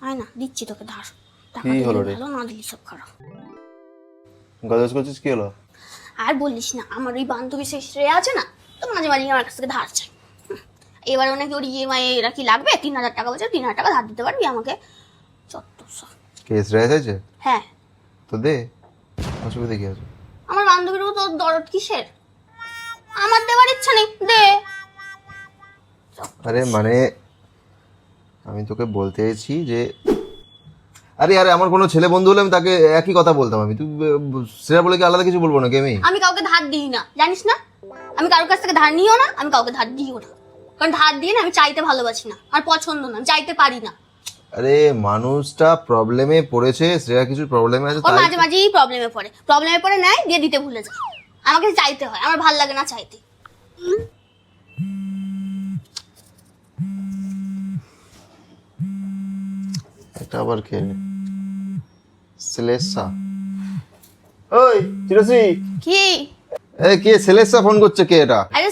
আয় না? দিচ্ছি তোকে ধার। টাকা কি হলো রে? ভালো না দিলি সব খারাপ। গজগজ করছিস কি হলো? আর বলিস না আমার ওই বান্ধবী সেই শ্রেয়া আছে না? তো মাঝে মাঝে আমার কাছ থেকে ধার চাই এবার অনেকে ওর ইএমআই এরা কি লাগবে? তিন হাজার টাকা বলছে তিন হাজার টাকা ধার দিতে পারবি আমাকে? চত্বর কে শ্রেয়াস আছে হ্যাঁ। তো দে অসুবিধা কি আছে? আমার বান্ধবীর তো দরদ কিসের? আমার দেওয়ার ইচ্ছা নেই দে। আরে মানে আমি তোকে বলতে চাইছি যে আরে আরে আমার কোনো ছেলে বন্ধু হলে আমি তাকে একই কথা বলতাম আমি। তুই শ্রেয়া বলে কি আলাদা কিছু বলব নাকি আমি? আমি কাউকে ধার দিই না জানিস না? আমি কারোর কাছ থেকে ধার নিও না আমি কাউকে ধার দিও না। কারণ ধার দিয়ে না আমি চাইতে ভালোবাসি না আর পছন্দ না আমি চাইতে পারি না। আরে মানুষটা প্রবলেমে পড়েছে শ্রেয়া কিছু প্রবলেমে আছে ও তাই মাঝে মাঝেই প্রবলেমে পড়ে। প্রবলেমে পড়ে নেয় দিয়ে দিতে ভুলে যায়। আমাকে চাইতে হয় আমার ভালো লাগে না চাইতে। এটা আবার কে? সেলেসা। ওই চিরশ্রী কি? এ কে সেলেসা ফোন করছে কে এটা? আরে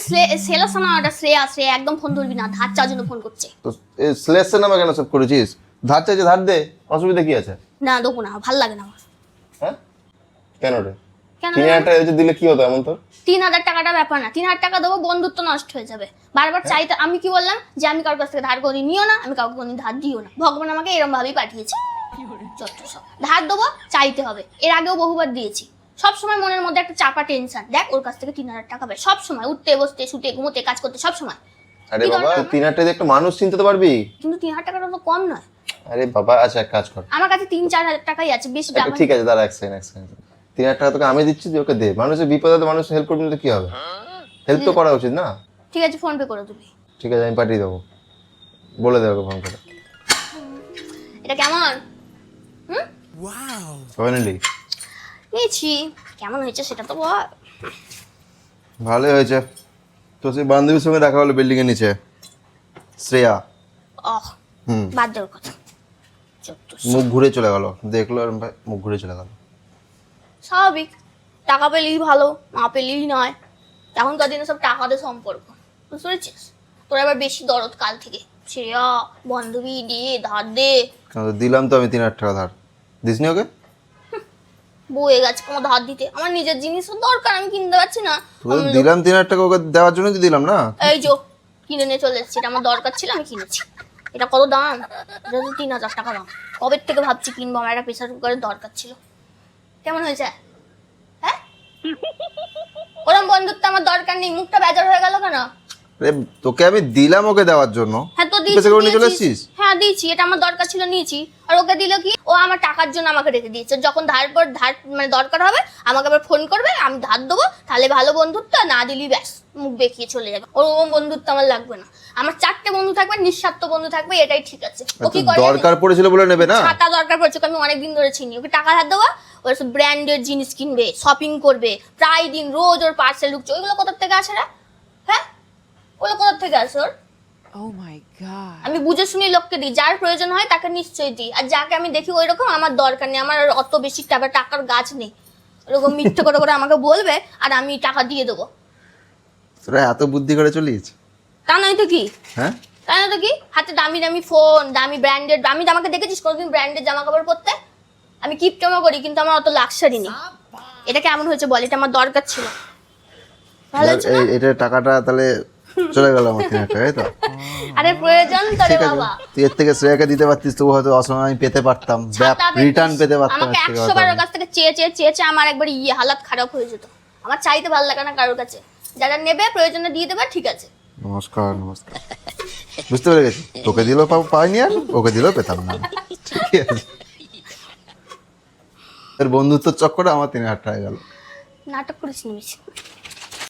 সেলেসা না ওটা শ্রেয়া শ্রেয়া একদম ফোন ধরবি না ধার চাওয়ার জন্য ফোন করছে। তো সেলেসা নামে কেন সব করেছিস? ধার চাইছে ধার দে অসুবিধা কি আছে? না দেবো না ভালো লাগে না হ্যাঁ? কেন রে? তিন হাজার টাকা দিলে কি হতো এমন তোর তিন হাজার টাকাটা ব্যাপার না। তিন হাজার টাকা দেবো বন্ধুত্ব নষ্ট হয়ে যাবে। বারবার চাইতে আমি কি বললাম? যে আমি কারোর কাছ থেকে ধার করি নিও না আমি কাউকে কোনোদিন ধার দিও না। ভগবান আমাকে এরম ভাবেই পাঠিয়েছে সব। ধার দেবো চাইতে হবে। এর আগেও বহুবার দিয়েছি। সব সময় মনের মধ্যে একটা চাপা টেনশন দেখ ওর কাছ থেকে তিন হাজার টাকা পাবে সব সময় উঠতে বসতে শুতে ঘুমোতে কাজ করতে সব সময়। আরে বাবা তিন হাজার টাকা একটা মানুষ চিনতে তো পারবি। কিন্তু তিন হাজার টাকাটা তো কম নয়। আরে বাবা আচ্ছা এক কাজ কর। আমার কাছে তিন চার হাজার টাকাই আছে। বেশি টাকা ঠিক আছে দাঁড়া এক সেকেন্ড এক সেকেন্ড তিন হাজার টাকা তোকে আমি দিচ্ছি তুই ওকে দে। মানুষের বিপদে তো মানুষ হেল্প করবি না তো কি হবে? হেল্প তো করা উচিত না? ঠিক আছে ফোন পে করে দিবি। ঠিক আছে আমি পাঠিয়ে দেবো। বলে দেবো ফোন করে। এটা কেমন? হুম? কবে নিয়েছি। কেমন হয়েছে সেটা তো বল। ভালোই হয়েছে। তো সেই বান্ধবীর সঙ্গে দেখা হলো বিল্ডিং এর নিচে। শ্রেয়া। অহ হুম। বাদ দেওয়ার কথা। মুখ ঘুরে চলে গেল। দেখল ভাই মুখ ঘুরে চলে গেল। স্বাভাবিক। টাকা পেলেই ভালো না পেলেই নয়। এখনকার দিনে সব টাকাতে সম্পর্ক। বুঝতে পেরেছিস? তোর আবার বেশি দরদ কাল থেকে। শ্রেয়া বান্ধবী দে ধার দে। দিলাম তো আমি তিন হাজার টাকা ধার। দিসনি ওকে? বয়ে গেছে কোনো ধার দিতে। আমার নিজের জিনিসও দরকার আমি কিনতে পারছি না। দিলাম তিন হাজার টাকা ওকে দেওয়ার জন্য তো দিলাম না? এই যো কিনে নিয়ে চলে এসেছি। এটা আমার দরকার ছিল আমি কিনেছি। এটা কত দাম? এটা তো তিন হাজার টাকা দাম। কবের থেকে ভাবছি কিনবো? আমার একটা প্রেশার কুকারের দরকার ছিল। কেমন হয়েছে হ্যাঁ ওরম বন্ধুত্ব আমার দরকার নেই মুখটা বেজার হয়ে গেল কেন তোকে আমি দিলাম ওকে দেওয়ার জন্য হ্যাঁ তো চলে দিয়েছিস। এসেছিস? হ্যাঁ দিয়েছি এটা আমার দরকার ছিল নিয়েছি। আর ওকে দিল কি ও আমার টাকার জন্য আমাকে রেখে দিয়েছে। যখন ধার পর ধার মানে দরকার হবে আমাকে আবার ফোন করবে আমি ধার দেবো তাহলে ভালো বন্ধুত্ব না দিলি ব্যাস মুখ বেঁকিয়ে চলে যাবে। ওরকম বন্ধুত্ব আমার লাগবে না। আমার চারটে বন্ধু থাকবে নিঃস্বার্থ বন্ধু থাকবে এটাই ঠিক আছে। ও কি করে দরকার পড়েছিল বলে নেবে না? ছাতা দরকার পড়ছে আমি অনেকদিন ধরে চিনি। ওকে টাকা ধার দেওয়া ওর সব ব্র্যান্ডেড জিনিস কিনবে শপিং করবে প্রায় দিন রোজ ওর পার্সেল ঢুকছে। ওইগুলো কোথার থেকে আসে রে? হ্যাঁ? ওগুলো কোথার থেকে আসে ওর? Oh. আমি বুঝে শুনে লোককে দিই যার প্রয়োজন হয় তাকে নিশ্চয়ই দিই। আর যাকে আমি দেখি ওই রকম আমার দরকার নেই। আমার অত বেশি টাকা টাকার গাছ নেই। ওরকম মিথ্যে করে করে আমাকে বলবে আর আমি টাকা দিয়ে দেবো। তোরা এত বুদ্ধি করে চলিস তা নয় তো কি? হ্যাঁ? তাই না তো কি? হাতে দামি দামি ফোন দামি ব্র্যান্ডেড আমি তো আমাকে দেখেছিস কোনোদিন ব্র্যান্ডেড জামা কাপড় পরতে? আমি কিপটমা করি কিন্তু আমার অত লাক্সারি নেই। এটা কেমন হয়েছে বল? এটা আমার দরকার ছিল। ভালো হয়েছে না? এই এটা টাকাটা তাহলে চলে গেল আমার তিন হাজার টাকা তো? আরে প্রয়োজন তো রে বাবা। তুই এর থেকে শ্রেয়াকে দিতে পারতিস তবু হয়তো অসময় আমি পেতে পারতাম। পেতিস। রিটার্ন পেতে পারতাম আমাকে একশো বার কাছ থেকে চেয়ে চেয়ে চেয়ে চেয়ে আমার একবার ইয়ে হালাত খারাপ হয়ে যেত। আমার চাইতে ভালো লাগে না কারোর কাছে। যারা নেবে প্রয়োজনে দিয়ে দেবে ঠিক আছে। নমস্কার নমস্কার। বুঝতে পেরে গেছি। তোকে দিলেও পা- পাইনি আর ওকে দিলেও পেতাম না। ঠিক আছে। এর বন্ধুত্ব চক্করে আমার তিন হাজার টাকা গেল। নাটক বেশি